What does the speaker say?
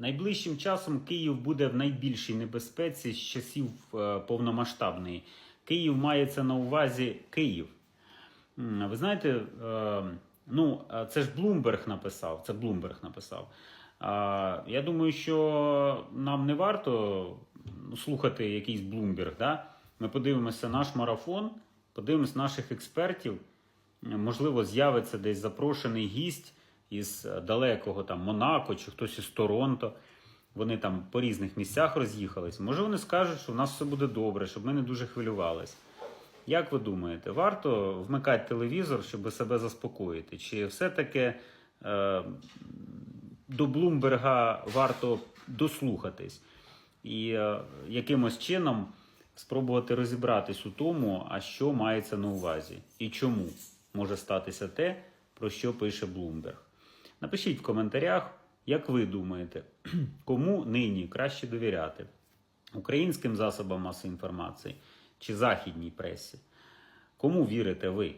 Найближчим часом Київ буде в найбільшій небезпеці з часів е, повномасштабної. Київ мається на увазі Київ. Ви знаєте, е, ну е, це ж Блумберг написав. Це Блумберг написав. Я думаю, що нам не варто ну, слухати якийсь Блумберг. Да? Ми подивимося наш марафон, подивимося наших експертів. Можливо, з'явиться десь запрошений гість із е, далекого там Монако чи хтось із Торонто. Вони там по різних місцях роз'їхались. Може, вони скажуть, що в нас все буде добре, щоб ми не дуже хвилювались. Як ви думаєте, варто вмикати телевізор, щоб себе заспокоїти? Чи все-таки е, до Блумберга варто дослухатись і е, якимось чином спробувати розібратись у тому, а що мається на увазі і чому може статися те, про що пише Блумберг? Напишіть в коментарях, як ви думаєте, кому нині краще довіряти українським засобам масової інформації чи західній пресі? Кому вірите ви?